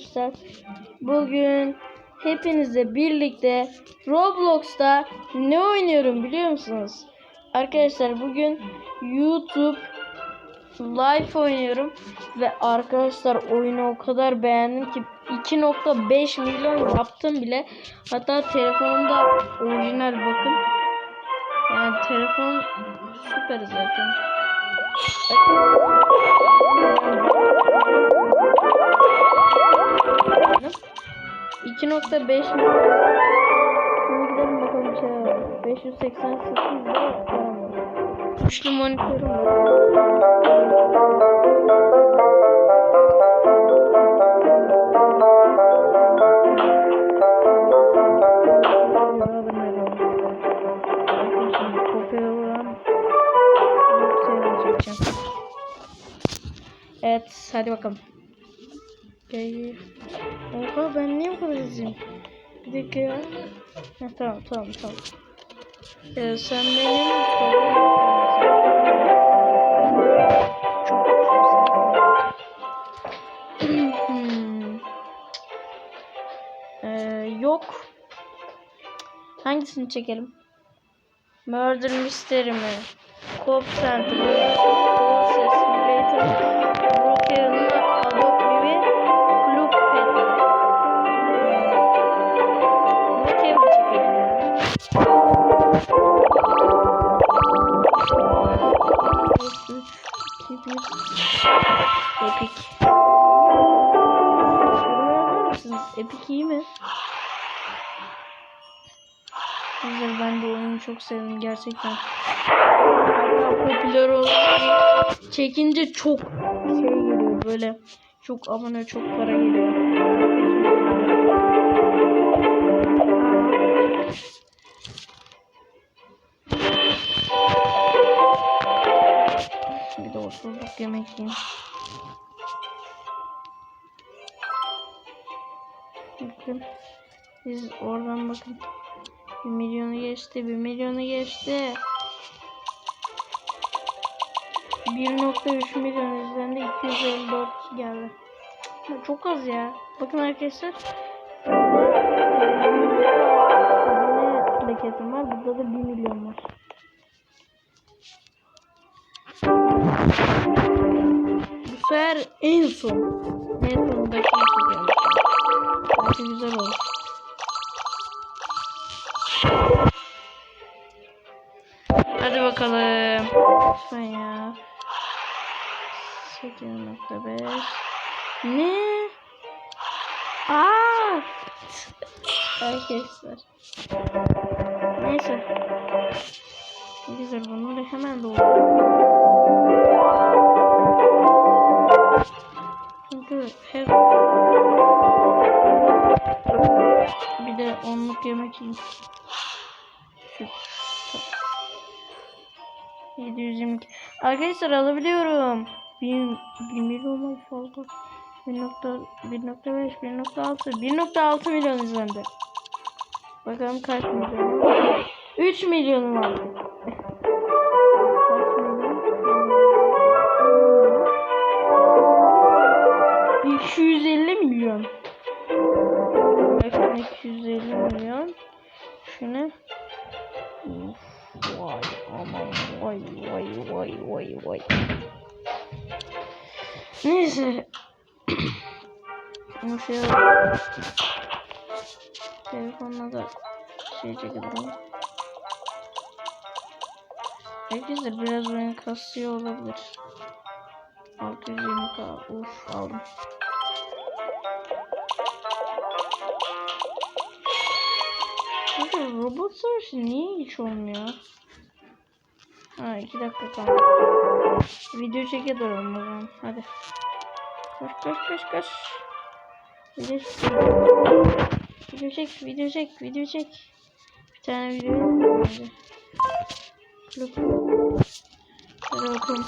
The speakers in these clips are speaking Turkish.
arkadaşlar. Bugün hepinizle birlikte Roblox'ta ne oynuyorum biliyor musunuz? Arkadaşlar bugün YouTube Live oynuyorum ve arkadaşlar oyunu o kadar beğendim ki 2.5 milyon yaptım bile. Hatta telefonumda orijinal bakın. Yani telefon süper zaten. 2.5 milyon. Şimdi gidelim bakalım bir şey var. 588 lira param var. Üçlü monitörüm var. Evet hadi bakalım. Gel. Oha ben niye bu kadar? Bir dakika ya. Heh, tamam tamam tamam. Ee, sen benim Hmm. ee, yok. Hangisini çekelim? Murder Mystery mi? Cop Center Epic iyi mi? Güzel ben de oyunu çok sevdim gerçekten. Hatta popüler olarak çekince çok şey geliyor böyle çok abone çok para geliyor. Bir de oturduk yemek yiyeyim. Bakın. Biz oradan bakın. Bir milyonu geçti. Bir milyonu geçti. 1.3 milyon üzerinde 254 geldi. Çok az ya. Bakın arkadaşlar. Plaketim var. Burada da 1 milyon var. Bu sefer en son. En sonundakini Belki güzel olur. Hadi bakalım. Lütfen ya. 8.5 Ne? Aa! Arkadaşlar. Neyse. Güzel bunları hemen dolduruyorum. Çünkü her onluk yemek yiyeyim. Süt. 722. Arkadaşlar alabiliyorum. 1, 1 milyon fazla. 1.5, 1.6, 1.6 milyon izlendi. Bakalım kaç milyon var. 3 milyon var. Kaç milyon? 250 milyon. Bakın 250 milyon. Şunu. Vay aman vay vay vay vay vay. Neyse. Ama şey Telefonla da şey çekelim. Arkadaşlar biraz oyun kasıyor olabilir. 620k uf aldım. Robot savaşı niye hiç olmuyor? Ha iki dakika kaldı. Video çekiyorum o zaman. Hadi. Koş koş koş koş. Video çek. Video çek, video çek, video çek. Bir tane video. Hadi. Look. Hadi.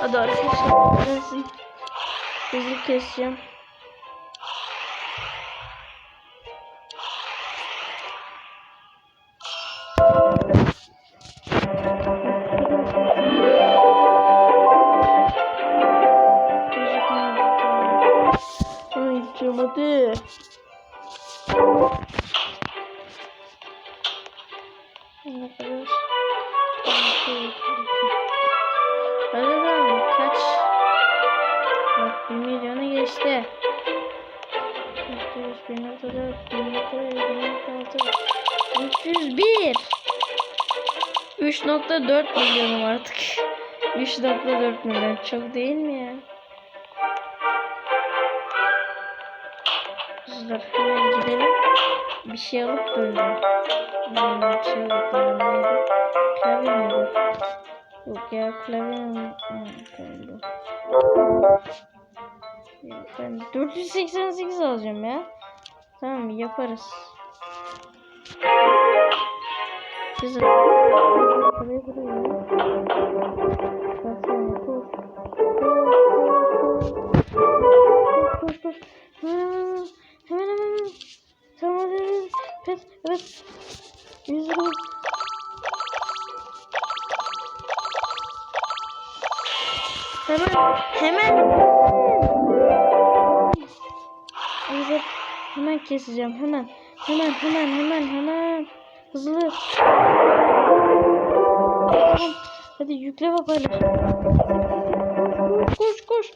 Hadi arkadaşlar. Hızlı keseceğim. 1 milyonu geçti. 300, 1.4, 1.6, 301. 3.4 milyonum artık. 3.4 milyon çok değil mi ya? Kızlar hemen gidelim. Bir şey alıp döneceğim. Hmm, bir şey alıp döneceğim. Klavye miydi? Yok ya klavye mi? Hmm, koydu. Ya Ben 488 alacağım ya. Tamam yaparız. Güzel. Hemen keseceğim hemen. Hemen hemen hemen hemen. Hızlı. Hadi yükle bakalım. Koş koş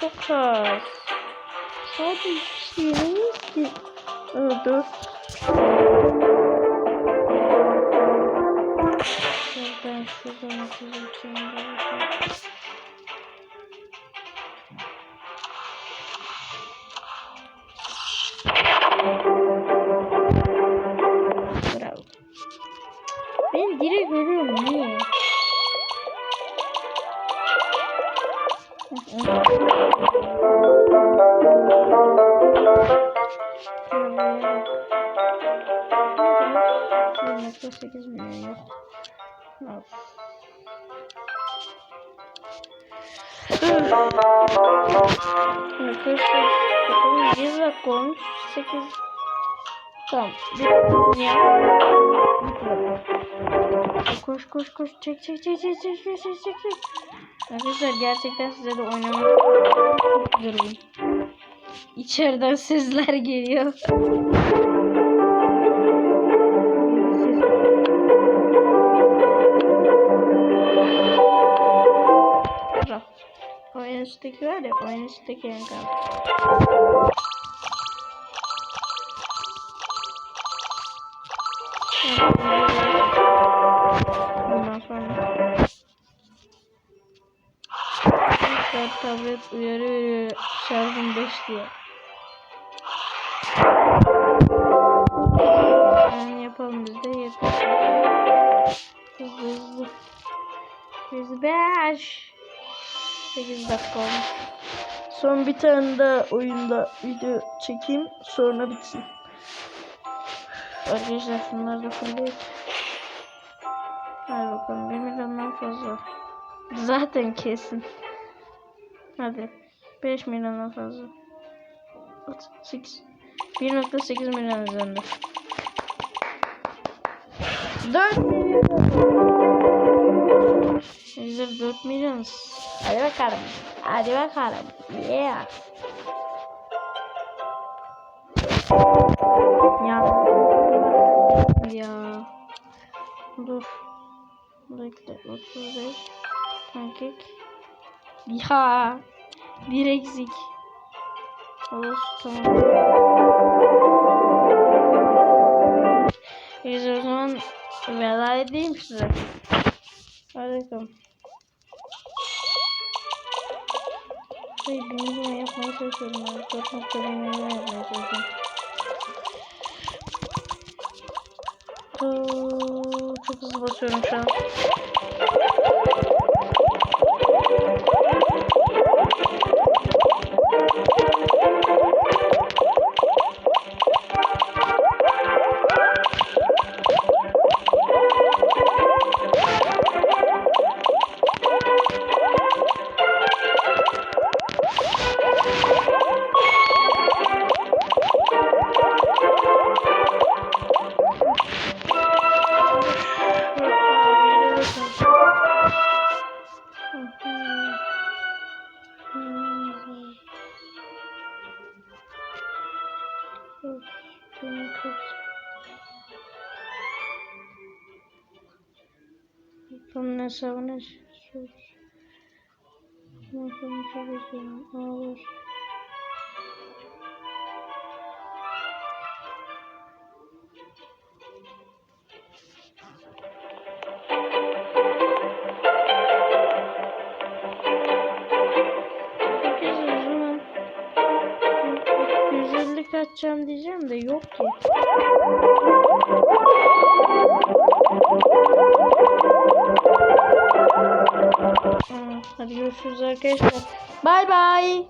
çok az. Sadece şeyimiz ki. Evet, dört. Şuradan şuradan atacağım şimdi. Bravo. Ben direkt görüyorum niye? Sekiz milyon yok. Al. Arkadaşlar bakalım 100 dakika olmuş 8 Tamam. Bir ya. Koş koş koş çek çek çek çek çek çek çek çek çek. Arkadaşlar gerçekten size de oynamak oyun. İçeriden sesler geliyor. Oyun üstteki var ya oyun üstteki en kaldı. Ondan Arkadaşlar tablet uyarı veriyor şarjım 5 diye. Yani yapalım biz de yeter. Hızlı hızlı. 105 8 dakika olmuş. Son bir tane daha oyunda video çekeyim sonra bitsin. Arkadaşlar şunları da fırlayıp Hadi bakalım 1 milyondan fazla. Zaten kesin. Hadi. 5 milyondan fazla. 8. 1.8 milyon üzerinde. 4 milyon. Bizler 4 milyonuz. Hadi bakalım. Hadi bakalım. Yeah. Ya. Ya. Dur. Bekle. 35. Pankek. Ya. Bir eksik. Olur. Tamam. Biz o zaman veda edeyim size. Hadi bakalım. Hayır, bir milyon yapmaya çalışıyorum. ya. Dört nokta bir milyon yapmaya çalışıyorum. Oo, Çok hızlı basıyorum şu an. Tüm kız. Bunun hesabını sus. 150 kaçacağım diyeceğim de yok ki. Hadi görüşürüz arkadaşlar. Bay bay.